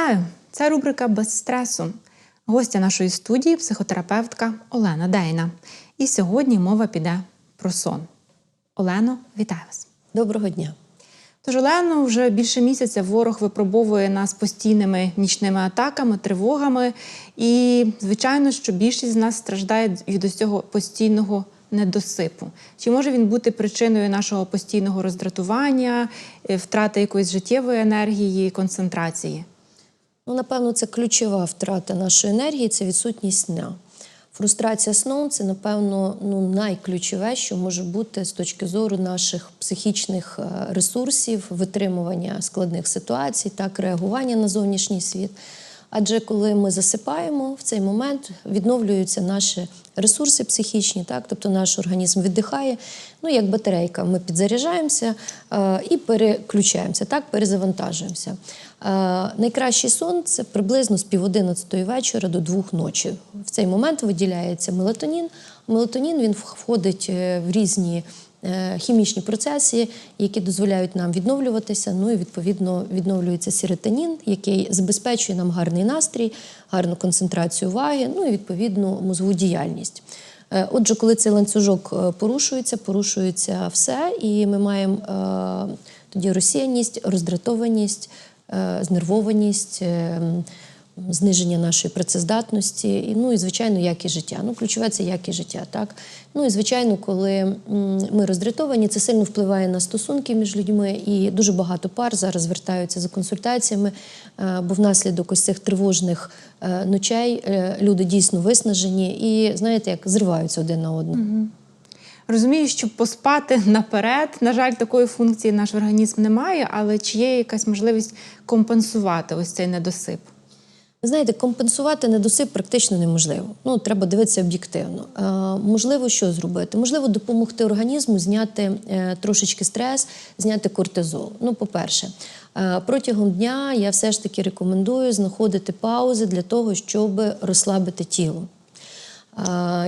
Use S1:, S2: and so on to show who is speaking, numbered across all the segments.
S1: Вітаю! Це рубрика без стресу. Гостя нашої студії психотерапевтка Олена Дейна. І сьогодні мова піде про сон. Олено, вітаю вас!
S2: Доброго дня.
S1: Тож, Олено, вже більше місяця ворог випробовує нас постійними нічними атаками, тривогами. І, звичайно, що більшість з нас страждає від ось цього постійного недосипу. Чи може він бути причиною нашого постійного роздратування, е, втрати якоїсь життєвої енергії, концентрації?
S2: Ну, напевно, це ключова втрата нашої енергії це відсутність сна. Фрустрація сном це, напевно, ну, найключове, що може бути з точки зору наших психічних е, ресурсів, витримування складних ситуацій, так, реагування на зовнішній світ. Адже коли ми засипаємо, в цей момент відновлюються наші ресурси психічні, так, тобто наш організм віддихає, ну як батарейка, ми підзаряджаємося е, і переключаємося, так, перезавантажуємося. Е, найкращий сон це приблизно з пів одинадцятої вечора до двох ночі. В цей момент виділяється мелатонін. Мелатонін він входить е, в різні хімічні процеси, які дозволяють нам відновлюватися. Ну і відповідно відновлюється серотонін, який забезпечує нам гарний настрій, гарну концентрацію уваги, ну і відповідно мозгову діяльність. Е, Отже, коли цей ланцюжок е, порушується, порушується все, і ми маємо е, тоді розсіяність, роздратованість, е, знервованість. Зниження нашої працездатності, і, ну і звичайно, якість життя. Ну, ключове це якість життя. Так? Ну і звичайно, коли ми роздратовані, це сильно впливає на стосунки між людьми, і дуже багато пар зараз звертаються за консультаціями, е, бо внаслідок ось цих тривожних е, ночей е, люди дійсно виснажені і, знаєте, як зриваються один на одного.
S1: Розумію, що поспати наперед, на жаль, такої функції наш організм не має, але чи є якась можливість компенсувати ось цей недосип?
S2: Знаєте, компенсувати недосип практично неможливо. Ну, треба дивитися об'єктивно. Е, можливо, що зробити? Можливо, допомогти організму зняти е, трошечки стрес, зняти кортизол. Ну, по-перше, е, протягом дня я все ж таки рекомендую знаходити паузи для того, щоб розслабити тіло.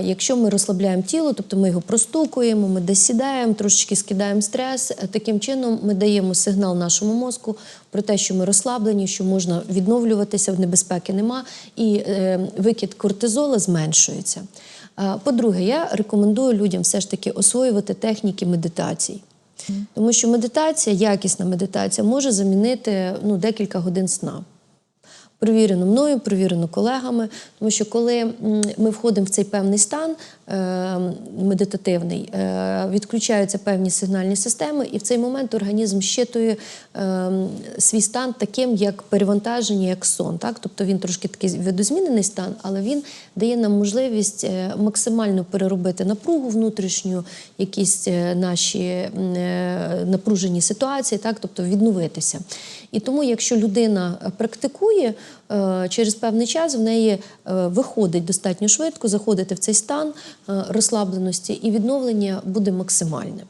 S2: Якщо ми розслабляємо тіло, тобто ми його простукуємо, ми десь сідаємо, трошечки скидаємо стрес. е, Таким чином ми даємо сигнал нашому мозку про те, що ми розслаблені, що можна відновлюватися, в небезпеки нема, і е, викид кортизола зменшується. По-друге, я рекомендую людям все ж таки освоювати техніки медитацій. Тому що медитація, якісна медитація, може замінити ну, декілька годин сна. Провірено мною, провірено колегами, тому що коли ми входимо в цей певний стан е, медитативний, е, відключаються певні сигнальні системи, і в цей момент організм щитує е, свій стан таким, як перевантаження, як сон. Так? Тобто він трошки такий видозмінений стан, але він дає нам можливість максимально переробити напругу внутрішню, якісь наші напружені ситуації, так? тобто відновитися. І тому, якщо людина е, практикує, е, через певний час в неї е, виходить достатньо швидко заходити в цей стан розслабленості, і відновлення буде максимальне.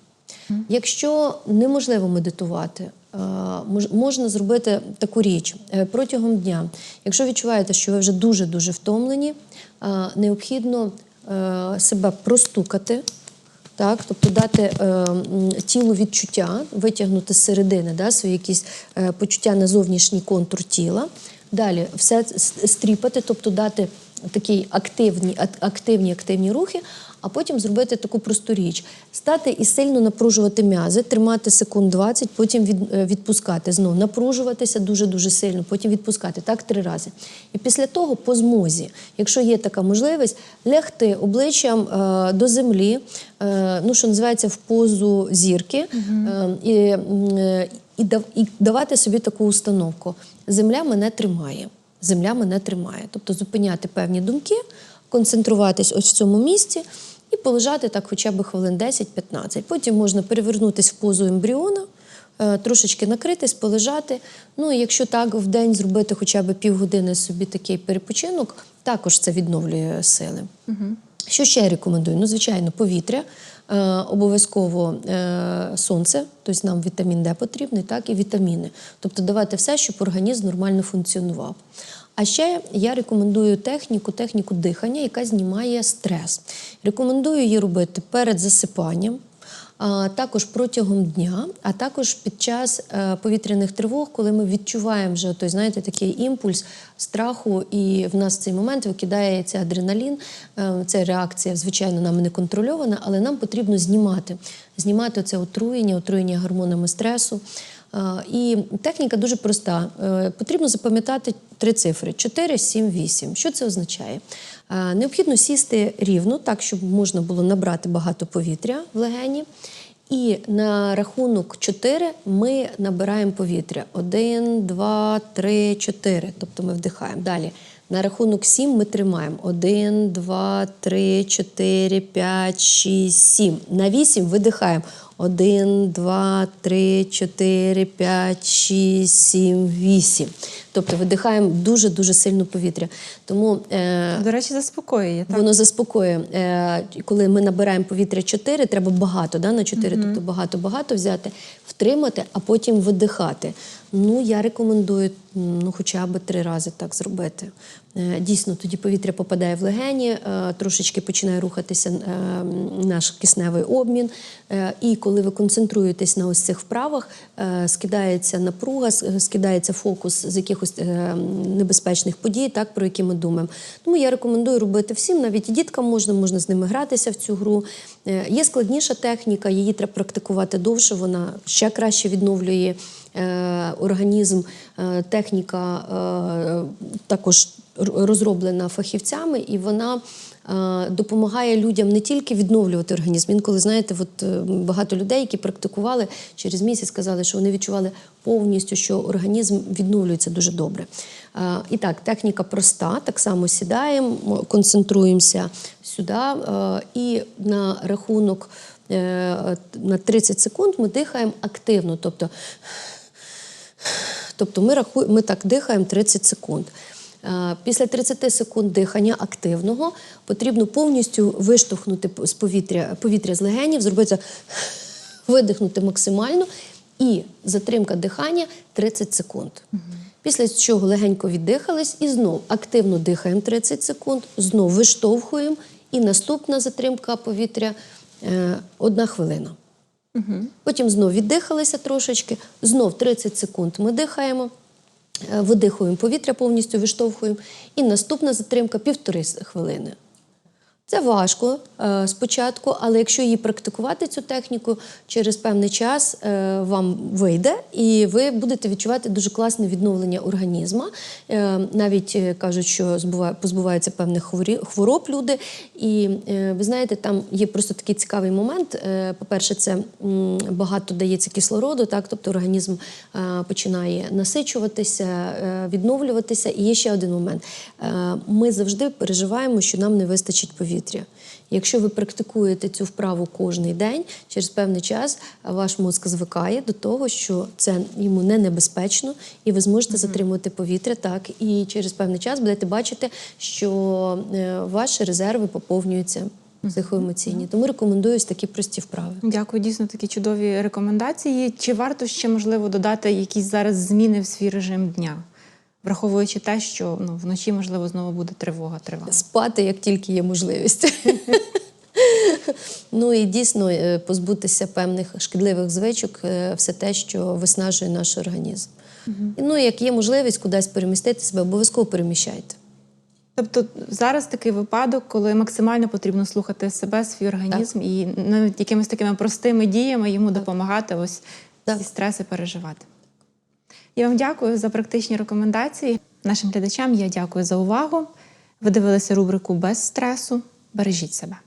S2: Якщо неможливо медитувати, можна зробити таку річ протягом дня. Якщо відчуваєте, що ви вже дуже дуже втомлені, необхідно себе простукати. Так, тобто дати е, тілу відчуття, витягнути з середини да, свої якісь е, почуття на зовнішній контур тіла. Далі все стріпати, тобто дати такі активні, активні, активні рухи, а потім зробити таку просту річ: стати і сильно напружувати м'язи, тримати секунд 20, потім від, е, відпускати. Знов напружуватися дуже-дуже сильно, потім відпускати. Так три рази. І після того, по змозі, якщо є така можливість, лягти обличчям е, до землі, е, ну що називається в позу зірки, е, і, е, і давати собі таку установку: земля мене тримає. Земля мене тримає. Тобто зупиняти певні думки, концентруватись ось в цьому місці і полежати так хоча б хвилин 10-15. Потім можна перевернутися в позу ембріона, е, трошечки накритись, полежати. Ну і якщо так в день зробити хоча б півгодини собі такий перепочинок, також це відновлює сили. Що ще рекомендую? Ну, звичайно, повітря, е, обов'язково е, сонце, тобто нам вітамін Д потрібний, так, і вітаміни. Тобто давати все, щоб організм нормально функціонував. А ще я рекомендую техніку, техніку дихання, яка знімає стрес. Рекомендую її робити перед засипанням. Також протягом дня, а також під час е, повітряних тривог, коли ми відчуваємо вже той, знаєте, такий імпульс страху, і в нас цей момент викидається адреналін. Це реакція, звичайно, нами не контрольована, але нам потрібно знімати. Знімати це отруєння, отруєння гормонами стресу. Е, І техніка дуже проста. Е, Потрібно запам'ятати три цифри: 4, 7, 8. Що це означає? Е, Необхідно сісти рівно, так, щоб можна було набрати багато повітря в легені. І на рахунок 4 ми набираємо повітря. 1, 2, 3, 4. Тобто ми вдихаємо. Далі. На рахунок 7 ми тримаємо. 1, 2, 3, 4, 5, 6, 7. На 8 видихаємо. 1, 2, 3, 4, 5, 6, 7, 8. Тобто видихаємо дуже-дуже сильно повітря. Тому е,
S1: До речі, заспокоює. Так?
S2: Воно заспокоює. Е, коли ми набираємо повітря 4, треба багато, да, на 4, тобто багато-багато взяти, втримати, а потім видихати. Ну, я рекомендую ну, хоча б три рази так зробити. Е, Дійсно, тоді повітря попадає в легені, е, трошечки починає рухатися е, наш кисневий обмін. І коли ви концентруєтесь на ось цих вправах, скидається напруга, скидається фокус з якихось небезпечних подій, так, про які ми думаємо. Тому я рекомендую робити всім, навіть і діткам можна, можна з ними гратися в цю гру. Є складніша техніка, її треба практикувати довше, вона ще краще відновлює організм. Е, Техніка е, також розроблена фахівцями, і вона е, допомагає людям не тільки відновлювати організм. Інколи, знаєте, от е, багато людей, які практикували через місяць, сказали, що вони відчували повністю, що організм відновлюється дуже добре. Е, І так, техніка проста. Так само сідаємо, концентруємося сюди, е, і на рахунок е, на 30 секунд ми дихаємо активно. Тобто Тобто ми, раху... ми так дихаємо 30 секунд. Е, Після 30 секунд дихання активного потрібно повністю виштовхнути з повітря, повітря з легенів, зробити видихнути максимально і затримка дихання 30 секунд. Після чого легенько віддихались і знов активно дихаємо 30 секунд, знов виштовхуємо, і наступна затримка повітря е, одна хвилина. Потім знов віддихалися трошечки, знов 30 секунд ми дихаємо, е, видихуємо повітря повністю, виштовхуємо. І наступна затримка півтори хвилини. Це важко е, спочатку, але якщо її практикувати, цю техніку, через певний час е, вам вийде, і ви будете відчувати дуже класне відновлення організму. Е, навіть е, кажуть, що збува- позбуваються певних хворі- хвороб люди. І е, ви знаєте, там є просто такий цікавий момент. Е, по-перше, це м, багато дається кислороду, так, тобто організм е, починає насичуватися, е, відновлюватися. І є ще один момент. Е, Ми завжди переживаємо, що нам не вистачить повітря. Якщо ви практикуєте цю вправу кожен день, через певний час ваш мозк звикає до того, що це йому не небезпечно, і ви зможете затримувати повітря так. І через певний час будете бачити, що е, ваші резерви поповнюються психоемоційні. Тому рекомендую ось такі прості вправи.
S1: Дякую, дійсно такі чудові рекомендації. Чи варто ще можливо додати якісь зараз зміни в свій режим дня, враховуючи те, що ну, вночі можливо знову буде тривога тривати?
S2: Спати, як тільки є можливість. Ну і дійсно е, позбутися певних шкідливих звичок, е, все те, що виснажує наш організм. Ну, як є можливість кудись перемістити себе, обов'язково переміщайте.
S1: Тобто зараз такий випадок, коли максимально потрібно слухати себе, свій організм і навіть якимись такими простими діями йому допомагати ось
S2: Так.
S1: ці стреси переживати. Я вам дякую за практичні рекомендації. Нашим глядачам я дякую за увагу. Ви дивилися рубрику без стресу. Бережіть себе.